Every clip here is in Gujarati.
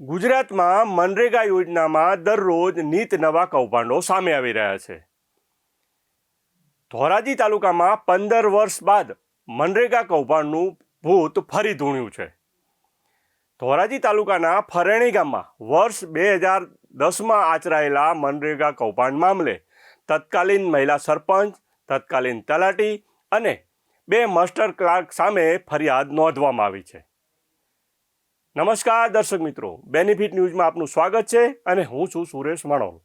ગુજરાતમાં મનરેગા યોજનામાં દરરોજ નીત નવા કૌભાંડો સામે આવી રહ્યા છે. ધોરાજી તાલુકામાં પંદર વર્ષ બાદ મનરેગા કૌભાંડનું ભૂત ફરી ધૂણ્યું છે. ધોરાજી તાલુકાના ફરેણી ગામમાં વર્ષ બે હજાર દસમાં આચરાયેલા મનરેગા કૌભાંડ મામલે તત્કાલીન મહિલા સરપંચ, તત્કાલીન તલાટી અને બે માસ્ટર ક્લાર્ક સામે ફરિયાદ નોંધવામાં આવી છે. નમસ્કાર દર્શક મિત્રો. બેનિફિટ ન્યૂઝમાં આપનું સ્વાગત છે અને હું છું સુરેશ મણોલ.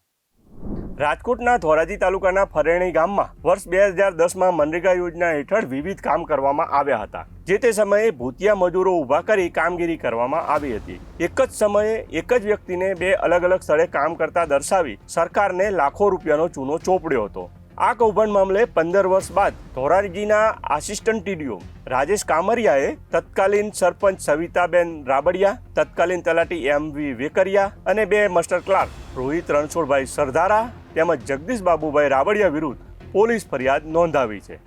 રાજકોટના ધોરાજી તાલુકાના ફરેણી ગામમાં વર્ષ બે હજાર દસમાં મનરેગા યોજના હેઠળ વિવિધ કામ કરવામાં આવ્યા હતા. જે તે સમયે ભૂતિયા મજૂરો ઊભા કરી કામગીરી કરવામાં આવી હતી. એક જ સમયે એક જ વ્યક્તિને બે અલગ અલગ સ્થળે કામ કરતા દર્શાવી સરકારને લાખો રૂપિયાનો ચૂનો ચોપડ્યો હતો. આ કૌભાંડ મામલે પંદર વર્ષ બાદ ધોરાજીના આસિસ્ટન્ટ ટીડીઓ રાજેશ કામરિયાએ તત્કાલીન સરપંચ સવિતાબેન રાબડિયા, તત્કાલીન તલાટી એમ વી વેકરિયા અને બે માસ્ટર ક્લાર્ક રોહિત રણછોડભાઈ સરદારા તેમજ જગદીશ બાબુભાઈ રાબડિયા વિરુદ્ધ પોલીસ ફરિયાદ નોંધાવી છે.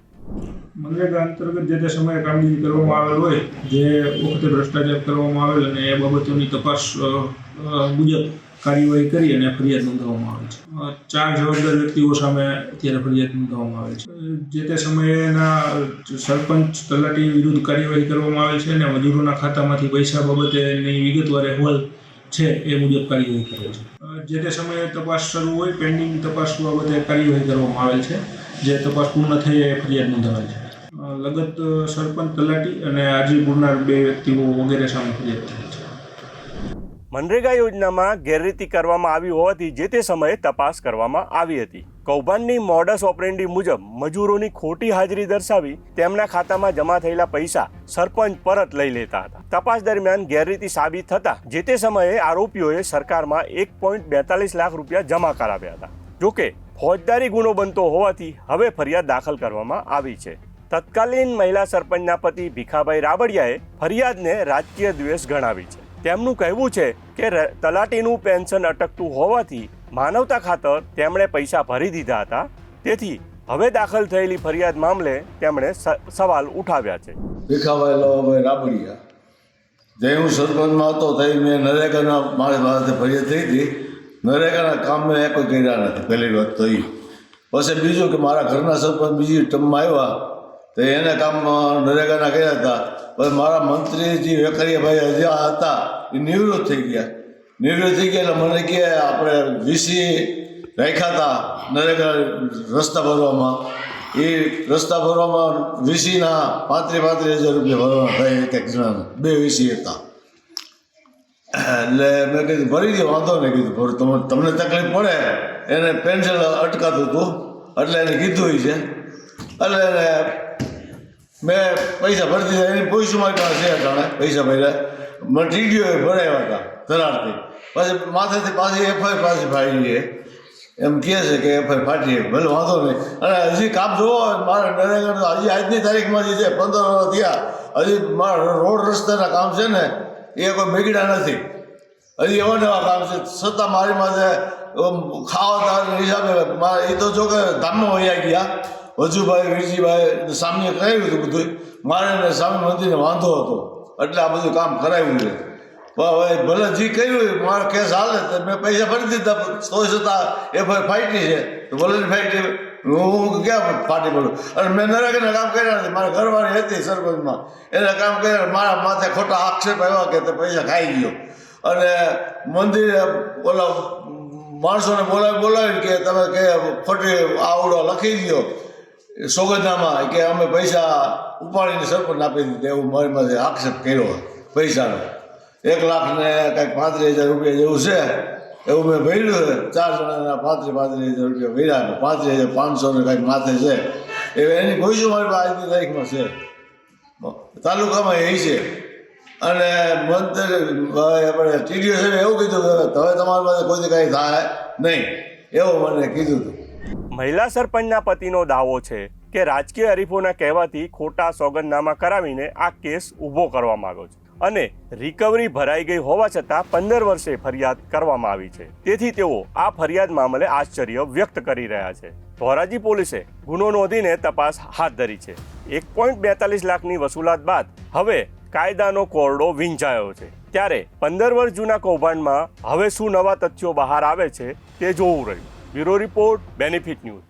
મનરેગા અંતર્ગત જે તે સમયે કામગીરી કરવામાં આવેલ હોય, જે વખતે ભ્રષ્ટાચાર કરવામાં આવેલ અને એ બાબતોની તપાસ મુજબ કાર્યવાહી કરી અને ફરિયાદ નોંધવામાં આવે છે. ચાર જવાબદાર વ્યક્તિઓ સામે અત્યારે ફરિયાદ નોંધવામાં આવે છે. જે તે સમયેના સરપંચ તલાટી વિરુદ્ધ કાર્યવાહી કરવામાં આવે છે અને મજૂરોના ખાતામાંથી પૈસા બાબતેની વિગતવાર અહેવાલ છે એ મુજબ કાર્યવાહી કરે છે. જે તે સમયે તપાસ શરૂ હોય, પેન્ડિંગ તપાસ બાબતે કાર્યવાહી કરવામાં આવેલ છે. જે તપાસ પૂર્ણ થઈ એ ફરિયાદ નોંધાવેલ છે. લગત સરપંચ તલાટી અને આરજી પૂરનાર બે વ્યક્તિઓ વગેરે સામે ફરિયાદ મનરેગા યોજનામાં ગેરરીતિ કરવામાં આવી હોવાથી જે તે સમયે તપાસ કરવામાં આવી હતી. કૌભાંડની મોડસ ઓપરેન્ડી મુજબ મજૂરોની ખોટી હાજરી દર્શાવી તેમના ખાતામાં જમા થયેલા પૈસા સરપંચ પરત લઈ લેતા હતા. તપાસ દરમિયાન ગેરરીતિ સાબિત થતા જે તે સમયે આરોપીઓએ સરકારમાં એક પોઈન્ટ બેતાલીસ લાખ રૂપિયા જમા કરાવ્યા હતા. જોકે ફોજદારી ગુનો બનતો હોવાથી હવે ફરિયાદ દાખલ કરવામાં આવી છે. તત્કાલીન મહિલા સરપંચના પતિ ભીખાભાઈ રાબડિયાએ ફરિયાદને રાજકીય દ્વેષ ગણાવી છે. તેમનું કહેવું છે કે તલાટીનું પેન્શન અટકતું હોવાથી માનવતા ખાતર તેમણે પૈસા ભરી દીધા હતા. તેથી હવે દાખલ થયેલી ફરિયાદ મામલે તેમણે સવાલ ઉઠાવ્યા છે. ભીખાભાઈ લાવાભાઈ રાબડિયા. જે હું સરપંચમાં હતો તે મેં નરેગાના મારી પાસે ફરિયાદ થઈ હતી. નરેગાના કામ મેં કોઈ કર્યા નથી, પહેલી વાત તો એ પછી બીજું કે મારા ઘરના સરપંચ બીજી ટર્મમાં આવ્યા, તો એને કામમાં નરેગાના કર્યા હતા. પછી મારા મંત્રી જે વેકરિયાભાઈ હજી હતા, એ નિવૃત્ત થઈ ગયા. નિવૃત્ત થઈ ગયા એટલે મને કહે આપણે વીસી રાખ્યા હતા નરેગા રસ્તા ભરવામાં. એ રસ્તા ભરવામાં વીસીના પાંત્રીસ પાંત્રીસ હજાર રૂપિયા ભરવાના થાય એક એક જણાના. બે વીસી હતા. એટલે મેં કીધું, ભરી દે, વાંધો નહીં. કીધું, ભર, તમને તમને તકલીફ પડે, એને પેન્શન અટકાતું હતું, એટલે એને કીધું છે. એટલે મેં પૈસા ભરી દીધા એની પૈસા મારી પાસે અટાણે, પૈસા ભર્યા. મને ટીડીઓએ ભરાવ્યા હતા ધરાડથી પછી માથેથી પાછી એફઆઈ પાછી ફાડી છે. એમ કહે છે કે એફઆઈ ફાટી છે. ભલે વાંધો નહીં. અને હજી કામ જોવો, મારે નરેગા હજી આજની તારીખમાં જે છે, પંદર વર્ષ થયા. હજી મારા રોડ રસ્તાના કામ છે ને, એ કોઈ બગડ્યા નથી. હજી એવા નવા કામ છે. છતાં મારી માથે ખાવા તાર હિસાબે મારે એ તો જો કે ધામમાં વૈયા ગયા. વજુભાઈ, વીરજીભાઈ સામે કરાવ્યું હતું બધું મારે ને સ્વામી મંદિરને વાંધો હતો. એટલે આ બધું કામ કરાવ્યું છે. હવે ભલે જે કર્યું મારો કેસ હાલે તો મેં પૈસા ભરી દીધા તો છતાં એ ભાઈ ફાઇટી છે? તો ભલે ફાઇટી હું ક્યાં ફાટી પડું? અને મેં નરેગાના કામ કર્યા નથી. મારા ઘરવાળી હતી સરપંચમાં. એને કામ કર્યા, મારા માથે ખોટા આક્ષેપ આવ્યા કે તે પૈસા ખાઈ ગયો. અને મંદિરે ઓલા માણસોને બોલાવી બોલાવી કે તમે કે ખોટી આવડો લખી દો સોગંદનામાં કે અમે પૈસા ઉપાડીને સરપંચ આપી દીધા એવું મારી પાસે આક્ષેપ કર્યો પૈસાનો. એક લાખ ને કંઈક પાંત્રીસ હજાર રૂપિયા જેવું છે, એવું મેં ભર્યું ચાર જણાના પાંત્રીસ પાંત્રીસ હજાર રૂપિયા ભર્યા પાંત્રીસ હજાર પાંચસો ને કંઈક માથે છે. એ એની પૈસા મારી પાસે આજની તારીખમાં છે. તાલુકામાં એ છે. અને મંત્રી આપણે ટીડીઓ સાહેબ એવું કીધું કે હવે તમારી પાસે કોઈ કાંઈ થાય નહીં. એવું મને કીધું હતું. મહિલા સરપંચના પતિનો દાવો છે કે રાજકીય હરીફોના કહેવાથી ખોટા સોગંદનામા કરાવીને આ કેસ ઊભો કરવા માંગો છે અને રિકવરી ભરાઈ ગઈ હોવા છતાં પંદર વર્ષે ફરિયાદ કરવામાં આવી છે. તેથી તેઓ આ ફરિયાદ મામલે આશ્ચર્ય વ્યક્ત કરી રહ્યા છે. ધોરાજી પોલીસે ગુનો નોંધીને તપાસ હાથ ધરી છે. એક પોઈન્ટ બેતાલીસ લાખની વસૂલાત બાદ હવે કાયદાનો કોરડો વીંચાયો છે. ત્યારે પંદર વર્ષ જૂના કૌભાંડમાં હવે શું નવા તથ્યો બહાર આવે છે તે જોવું રહ્યું. Bureau report benefit news.